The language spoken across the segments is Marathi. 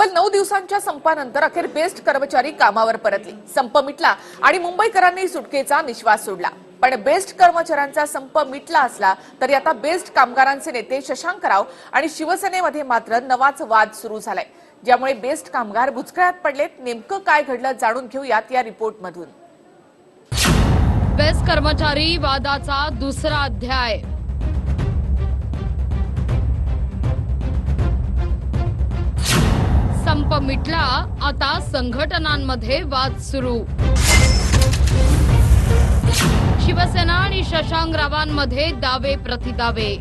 तब्बल नऊ दिवसांच्या संपानंतर अखेर बेस्ट कर्मचारी कामावर परतले. संप मिटला आणि मुंबईकरांनी सुटकेचा निश्वास सोडला. पण बेस्ट कर्मचाऱ्यांचा संप मिटला असला तरी आता बेस्ट कामगारांचे नेते शशांक राव आणि शिवसेनेमध्ये मात्र नवाच वाद सुरू झालाय. ज्यामुळे बेस्ट कामगार बुचकळ्यात पडलेत. नेमकं काय घडलं जाणून घेऊयात या रिपोर्टमधून. बेस्ट कर्मचारी वादाचा दुसरा अध्याय. मिटला आता संघटनांमध्ये वाद सुरू. शिवसेना आणि शशांक रावांमध्ये दावे प्रतिदावे.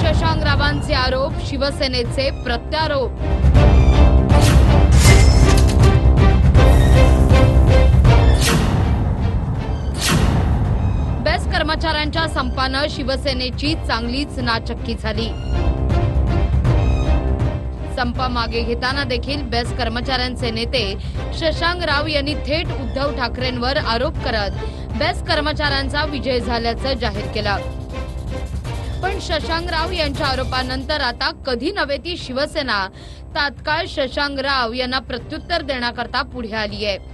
शशांक रावांचे आरोप शिवसेनेचे प्रत्यारोप. कर्मचाऱ्यांच्या संपानं शिवसेनेची चांगलीच नाचक्की झाली. संप मागे घेताना देखील बेस्ट कर्मचाऱ्यांचे नेते शशांक राव यांनी थेट उद्धव ठाकरेंवर आरोप करत बेस्ट कर्मचाऱ्यांचा विजय झाल्याचं जाहीर केलं. पण शशांक राव यांच्या आरोपानंतर आता कधी नव्हे ती शिवसेना तात्काळ शशांक राव यांना प्रत्युत्तर देण्याकरता पुढे आली आहे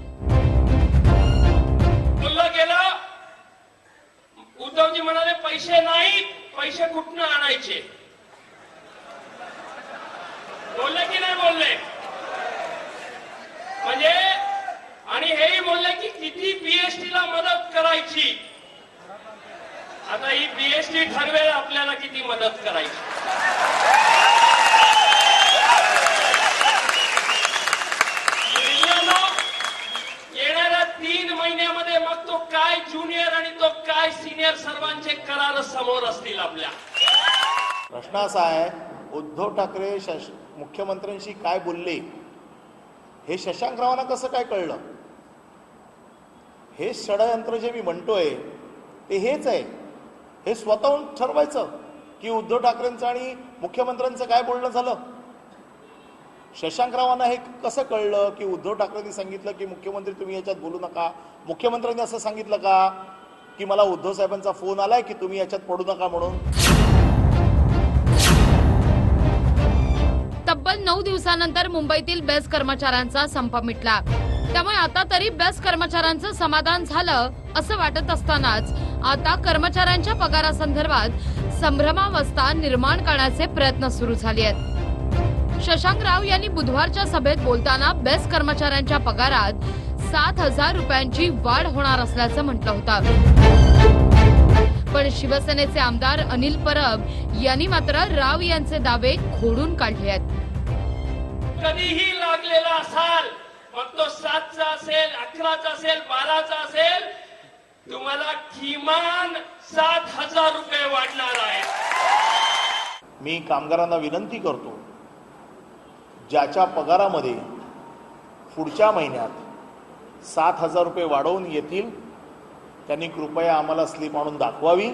उद्धवजी म्हणाले पैसे नाहीत पैसे कुठनं आणायचे? बोलले की नाही बोलले? म्हणजे आणि हेही बोलले की किती बीएसटी ला मदत करायची? आता ही बीएसटी ठरवेल आपल्याला किती मदत करायची मित्रांनो, येणाऱ्या तीन महिन्यामध्ये मग तो काय ज्युनियर आणि तो इतर सर्वांचे करार समोर असतील आपल्या. प्रश्न असा आहे उद्धव ठाकरे शश मुख्यमंत्र्यांशी काय बोलले? हे शशांकरावांना कसं काय कळलं? हे षडयंत्र जे मी म्हणतोय ते हेच आहे. हे स्वतःहून ठरवायचं की उद्धव ठाकरेंचं आणि मुख्यमंत्र्यांचं काय बोलणं झालं. शशांकरावांना हे कसं कळलं की उद्धव ठाकरेंनी सांगितलं की मुख्यमंत्री तुम्ही याच्यात बोलू नका? मुख्यमंत्र्यांनी असं सांगितलं का? की मला उद्धव साहेबांचा फोन आलाय की तुम्ही याच्यात पडू नका म्हणून. तब्बल नऊ दिवसानंतर मुंबईतील बेस्ट कर्मचाऱ्यांचा संप मिटला. त्यामुळे आता तरी बेस्ट कर्मचाऱ्यांचं समाधान झालं असं वाटत असतानाच आता कर्मचाऱ्यांच्या पगारासंदर्भात संभ्रमावस्था निर्माण करण्याचे प्रयत्न सुरू झाले आहेत. शशांक राव यांनी बुधवारच्या सभेत बोलताना बेस्ट कर्मचाऱ्यांच्या पगारात सात हजार रुपयांची वाढ होणार असल्याचं म्हटलं होतं. पण शिवसेनेचे आमदार अनिल परब यांनी मात्र राव यांचे दावे खोडून काढले आहेत. कधीही लागलेला असाल मग तो सातचा असेल अकराचा असेल बाराचा असेल तुम्हाला किमान सात हजार रुपये वाढणार आहे मी कामगारांना विनंती करतो ज्याच्या पगारामध्ये पुढच्या महिन्यात सात हजार रुपये वाढवून येतील. त्यांनी कृपया आम्हाला स्लिप आणून दाखवावी.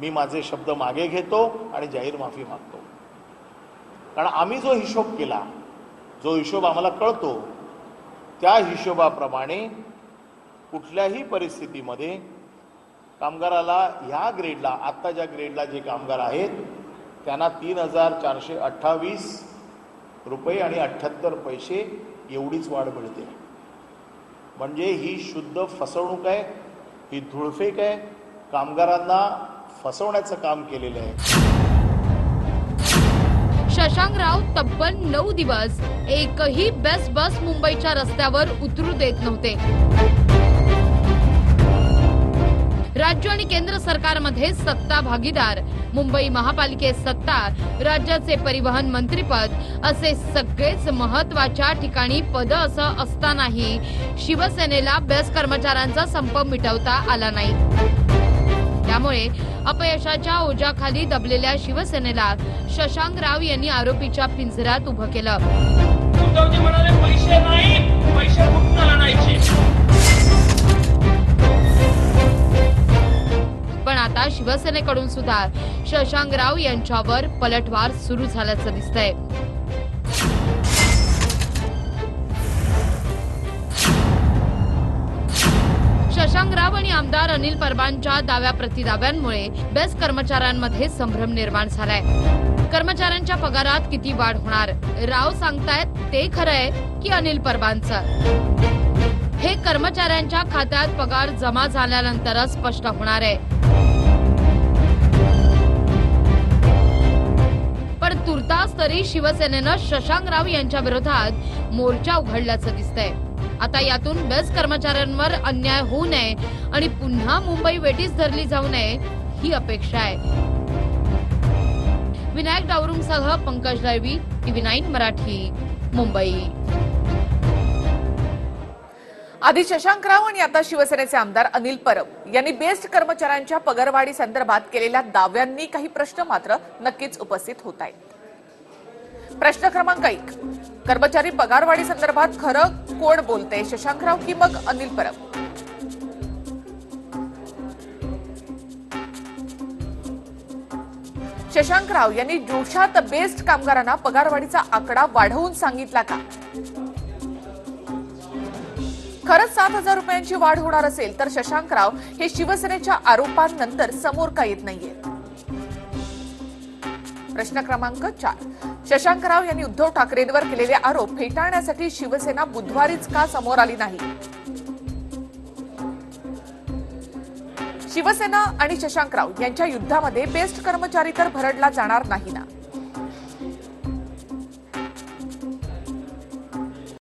मी माझे शब्द मागे घेतो आणि जाहीर माफी मागतो. कारण आम्ही जो हिशोब केला जो हिशोब आम्हाला कळतो त्या हिशोबाप्रमाणे कुठल्याही परिस्थितीमध्ये कामगाराला ह्या ग्रेडला आत्ता ज्या ग्रेडला जे कामगार आहेत त्यांना तीन हजार चारशे अठ्ठावीस रुपये आणि अठ्ठ्याहत्तर पैसे एवढीच वाढ मिळते. म्हणजे ही शुद्ध फसवणूक आहे ही धुळफेक आहे. कामगारांना फसवण्याचं काम केलेलं आहे. शशांक राव तब्बल नऊ दिवस एकही बेस्ट बस मुंबईच्या रस्त्यावर उतरू देत नव्हते. राज्य आणि केंद्र सरकारमध्ये सत्ता भागीदार. मुंबई महापालिकेत सत्ता राज्याचे परिवहन मंत्रीपद असे सगळेच महत्त्वाच्या ठिकाणी पद असं असतानाही शिवसेनेला बेस्ट कर्मचाऱ्यांचा संप मिटवता आला नाही. त्यामुळे अपयशाच्या ओझ्याखाली दबलेल्या शिवसेनेला शशांक राव यांनी आरोपीच्या पिंजऱ्यात उभं केलं. उद्धवजी म्हणाले पैसे नाही पैसे कुठून आणायचे. आता शिवसेनेकडून सुद्धा शशांक राव यांच्यावर पलटवार सुरू झाल्याचं दिसतंय. शशांक शशांकराव आणि आमदार अनिल परबांच्या दाव्या प्रतिदाव्यांमुळे बेस्ट कर्मचाऱ्यांमध्ये संभ्रम निर्माण झालाय. कर्मचाऱ्यांच्या पगारात किती वाढ होणार? राव सांगतायत ते खरंय की अनिल परबांचं. हे कर्मचाऱ्यांच्या खात्यात पगार जमा झाल्यानंतरच स्पष्ट होणार आहे. पण तुर्तास तरी शिवसेनेनं शशांकराव यांच्या विरोधात मोर्चा उघडल्याचं दिसतंय. आता यातून बेस्ट कर्मचाऱ्यांवर अन्याय होऊ नये आणि पुन्हा मुंबई वेटीस धरली जाऊ नये ही अपेक्षा आहे. विनायक डावरुंगसह पंकज दळवी टीव्ही नाईन मराठी मुंबई. आधी शशांकराव आणि आता शिवसेनेचे आमदार अनिल परब. यांनी बेस्ट कर्मचाऱ्यांच्या पगारवाढी संदर्भात केलेल्या दाव्यांनी काही प्रश्न मात्र नक्कीच उपस्थित होत आहेत. प्रश्न क्रमांक एक. कर्मचारी पगारवाढी संदर्भात खरं कोण बोलते शशांकराव की मग अनिल परब? शशांकराव यांनी जोशात बेस्ट कामगारांना पगारवाढीचा आकडा वाढवून सांगितला का? खरंच सात हजार रुपयांची वाढ होणार असेल तर शशांकराव हे शिवसेनेच्या आरोपांनंतर समोर का येत नाहीये. प्रश्न क्रमांक चार. शशांकराव यांनी उद्धव ठाकरेंवर केलेले आरोप फेटाळण्यासाठी शिवसेना बुधवारीच का समोर आली नाही? शिवसेना आणि शशांकराव यांच्या युद्धामध्ये बेस्ट कर्मचारी तर भरडला जाणार नाही ना?